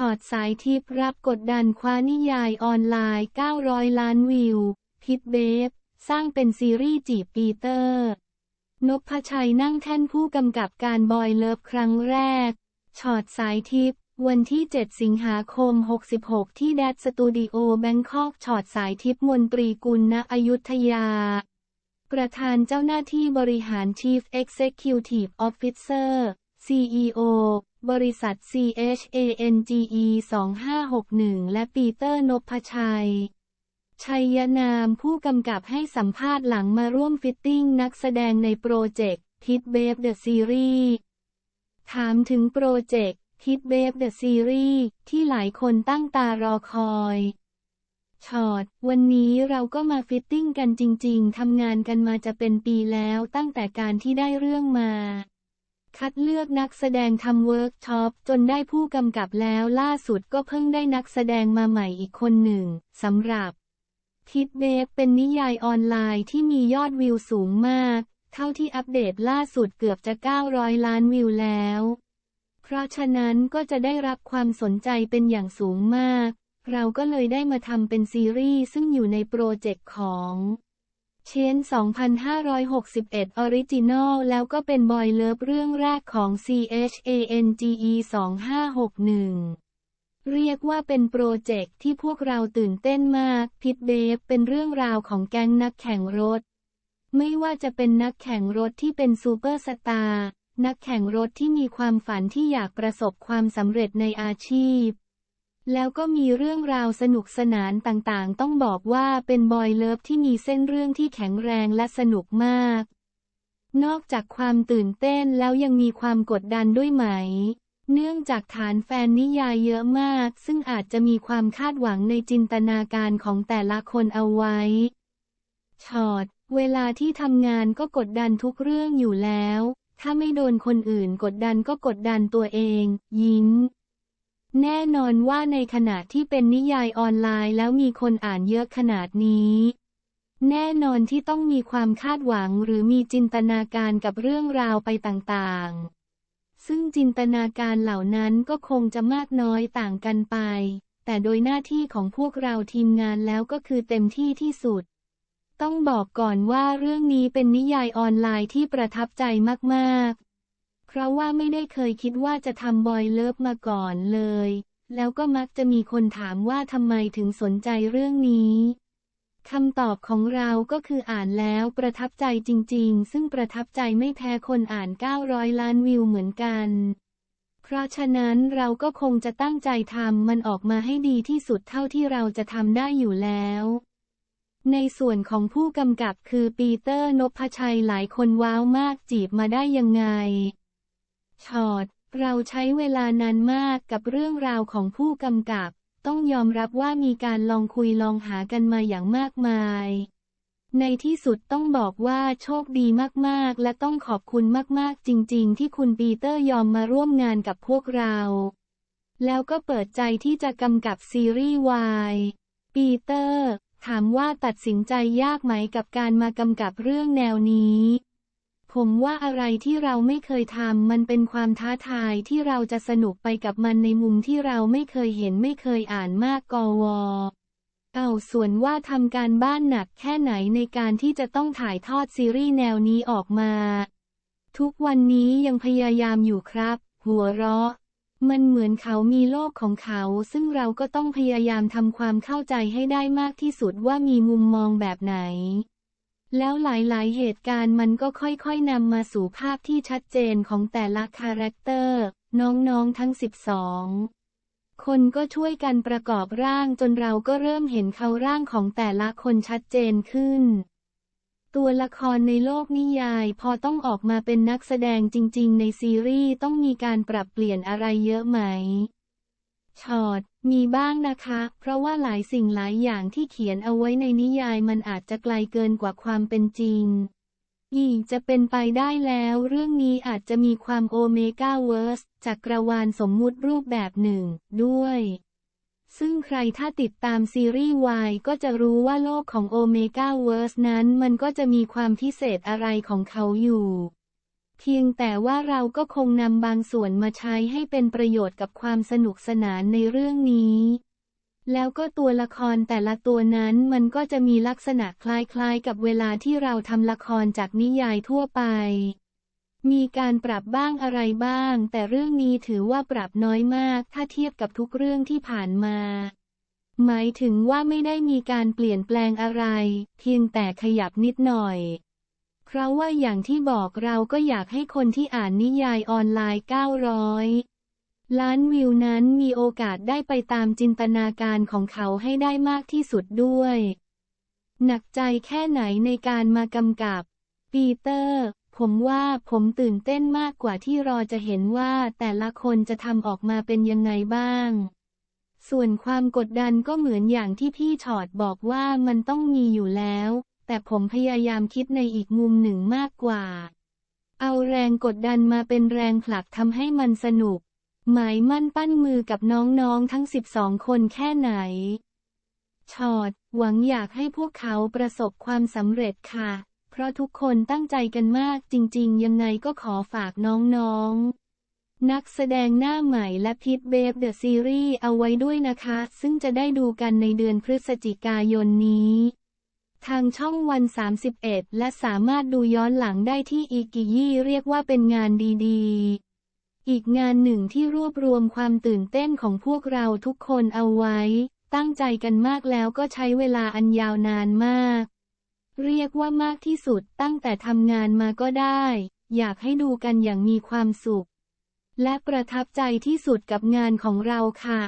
ช็อตสายทิพรับกดดันคว้านิยายออนไลน์ 900 ล้านวิว พิทเบฟ สร้างเป็นซีรีส์จีบปีเตอร์ นพชัยนั่งแท่นผู้กำกับการบอยเลิฟครั้งแรกช็อตสายทิพวันที่ 7 สิงหาคม 66 ที่แดดสตูดิโอแบงคอกช็อตสายทิพมนตรีกุลณอยุธยา ประธานเจ้าหน้าที่บริหาร Chief Executive Officer CEO บริษัท CHANGE 2561 และปีเตอร์นพชัย ชัยนามผู้กำกับให้สัมภาษณ์หลังมาร่วมฟิตติ้งนักแสดงในโปรเจกต์ทิดเบฟเดอะซีรีส์ถามถึงโปรเจกต์ทิดเบฟเดอะซีรีส์ที่หลายคนตั้งตารอคอยช็อตวันนี้เราก็มาฟิตติ้งกันจริง ๆ ทำงานกันมาจะเป็นปีแล้วตั้งแต่การที่ได้เรื่องมา คัดเลือกนักแสดงทำเวิร์กช็อปจนได้ผู้กำกับแล้วล่าสุดก็เพิ่งได้นักแสดงมาใหม่อีกคนหนึ่งสำหรับทิดเบฟเป็นนิยายออนไลน์ที่มียอดวิวสูงมาก เท่าที่อัปเดตล่าสุดเกือบจะ 900 ล้านวิวแล้ว เพราะฉะนั้นก็จะได้รับความสนใจเป็นอย่างสูงมาก เราก็เลยได้มาทำเป็นซีรีส์ซึ่งอยู่ในโปรเจกต์ของ เชน2561ออริจินอลแล้วก็เป็นบอยเลิฟเรื่องแรกของ CHANGE 2561 เรียกว่าเป็นโปรเจกต์ที่พวกเราตื่นเต้นมาก พิทเบฟเป็นเรื่องราวของแก๊งนักแข่งรถ ไม่ว่าจะเป็นนักแข่งรถที่เป็นซูเปอร์สตาร์ นักแข่งรถที่มีความฝันที่อยากประสบความสำเร็จในอาชีพ แล้วก็มีเรื่องราวสนุกสนานต่างๆ ต้องบอกว่าเป็นบอยเลิฟที่มีเส้นเรื่องที่แข็งแรงและสนุกมาก นอกจากความตื่นเต้นแล้วยังมีความกดดันด้วยไหม เนื่องจากฐานแฟนนิยายเยอะมาก ซึ่งอาจจะมีความคาดหวังในจินตนาการของแต่ละคนเอาไว้ช็อตเวลาที่ทำงานก็กดดันทุกเรื่องอยู่แล้ว ถ้าไม่โดนคนอื่นกดดันก็กดดันตัวเอง ยิ้ม แน่นอนว่าในขณะที่เป็นนิยายออนไลน์แล้วมีคนอ่านเยอะขนาดนี้ แน่นอนที่ต้องมีความคาดหวังหรือมีจินตนาการกับเรื่องราวไปต่างๆ ซึ่งจินตนาการเหล่านั้นก็คงจะมากน้อยต่างกันไป แต่โดยหน้าที่ของพวกเราทีมงานแล้วก็คือเต็มที่ที่สุด ต้องบอกก่อนว่าเรื่องนี้เป็นนิยายออนไลน์ที่ประทับใจมากๆ เพราะว่าไม่ได้เคยคิดว่าจะทำบอยเลิฟมาก่อนเลย แล้วก็มักจะมีคนถามว่าทำไมถึงสนใจเรื่องนี้คำตอบของเราก็คืออ่านแล้วประทับใจจริง ๆ ซึ่งประทับใจไม่แพ้คนอ่าน 900 ล้านวิวเหมือนกัน เพราะฉะนั้นเราก็คงจะตั้งใจทำมันออกมาให้ดีที่สุดเท่าที่เราจะทำได้อยู่แล้ว ในส่วนของผู้กำกับคือปีเตอร์นพชัยหลายคนว้าวมากจีบมาได้ยังไง ช็อต เราใช้เวลานานมากกับเรื่องราวของผู้กำกับ ต้องยอมรับว่ามีการลองคุยลองหากันมาอย่างมากมาย ในที่สุดต้องบอกว่าโชคดีมากๆ และต้องขอบคุณมากๆ จริง ๆ ที่คุณปีเตอร์ยอมมาร่วมงานกับพวกเรา แล้วก็เปิดใจที่จะกำกับซีรีส์วายปีเตอร์ ถามว่าตัดสินใจยากไหมกับการมากำกับเรื่องแนวนี้ ผมว่าอะไรที่เราไม่เคยทำมันเป็นความท้าทายที่เราจะสนุกไปกับมันในมุมที่เราไม่เคยเห็นไม่เคยอ่านมากกวเอาส่วนว่าทำการบ้านหนักแค่ไหนในการที่จะต้องถ่ายทอดซีรีส์แนวนี้ออกมา ทุกวันนี้ยังพยายามอยู่ครับ หัวเราะ มันเหมือนเขามีโลกของเขา ซึ่งเราก็ต้องพยายามทำความเข้าใจให้ได้มากที่สุดว่ามีมุมมองแบบไหน แล้วหลายๆ เหตุการณ์มันก็ค่อยๆนำมาสู่ภาพที่ชัดเจนของแต่ละคาแรคเตอร์ น้องๆทั้ง 12 คนก็ช่วยกันประกอบร่างจนเราก็เริ่มเห็นเขาร่างของแต่ละคนชัดเจนขึ้น ตัวละครในโลกนิยายพอต้องออกมาเป็นนักแสดงจริง ๆ ในซีรีส์ต้องมีการปรับเปลี่ยนอะไรเยอะไหมช็อต มีบ้างนะคะ เพราะว่าหลายสิ่งหลายอย่างที่เขียนเอาไว้ในนิยายมันอาจจะไกลเกินกว่าความเป็นจริง อีกจะเป็นไปได้แล้ว เรื่องนี้อาจจะมีความโอเมก้าเวิร์สจักรวาลสมมุติรูปแบบหนึ่ง ด้วย ซึ่งใครถ้าติดตามซีรีส์วายก็จะรู้ว่าโลกของโอเมก้าเวิร์สนั้นมันก็จะมีความพิเศษอะไรของเขาอยู่ เพียงแต่ว่าเราก็คงนำบางส่วนมาใช้ให้เป็นประโยชน์กับความสนุกสนานในเรื่องนี้ แล้วก็ตัวละครแต่ละตัวนั้นมันก็จะมีลักษณะคล้ายๆ กับเวลาที่เราทำละครจากนิยายทั่วไป มีการปรับบ้างอะไรบ้าง แต่เรื่องนี้ถือว่าปรับน้อยมากถ้าเทียบกับทุกเรื่องที่ผ่านมาหมายถึงว่าไม่ได้มีการเปลี่ยนแปลงอะไร เพียงแต่ขยับนิดหน่อย เพราะว่าอย่างที่บอกเราก็อยากให้คนที่อ่านนิยายออนไลน์ 900 ล้านวิวนั้นมีโอกาสได้ไปตามจินตนาการของเขาให้ได้มากที่สุดด้วย หนักใจแค่ไหนในการมากำกับ ปีเตอร์ ผมว่าผมตื่นเต้นมากกว่าที่รอจะเห็นว่าแต่ละคนจะทำออกมาเป็นยังไงบ้างส่วนความกดดันก็เหมือนอย่างที่พี่ชอดบอกว่ามันต้องมีอยู่แล้ว แต่ผมพยายามคิดในอีกมุมหนึ่งมากกว่า เอาแรงกดดันมาเป็นแรงผลักทำให้มันสนุก หมายมั่นปั้นมือกับน้องๆทั้ง 12 คนแค่ไหนชอดหวังอยากให้พวกเขาประสบความสำเร็จค่ะ เพราะทุกคนตั้งใจกันมากจริง ๆ ยังไงก็ขอฝากน้องๆ นักแสดงหน้าใหม่และพิทเบฟเดอะซีรีส์เอาไว้ด้วยนะคะ ซึ่งจะได้ดูกันในเดือนพฤศจิกายนนี้ ทางช่องวัน 31 และสามารถดูย้อนหลังได้ที่อีกิยี่เรียกว่าเป็นงานดีๆ อีกงานหนึ่งที่รวบรวมความตื่นเต้นของพวกเราทุกคนเอาไว้ ตั้งใจกันมากแล้วก็ใช้เวลาอันยาวนานมาก เรียกว่ามากที่สุดตั้งแต่ทำงานมาก็ได้ อยากให้ดูกันอย่างมีความสุข และประทับใจที่สุดกับงานของเราค่ะ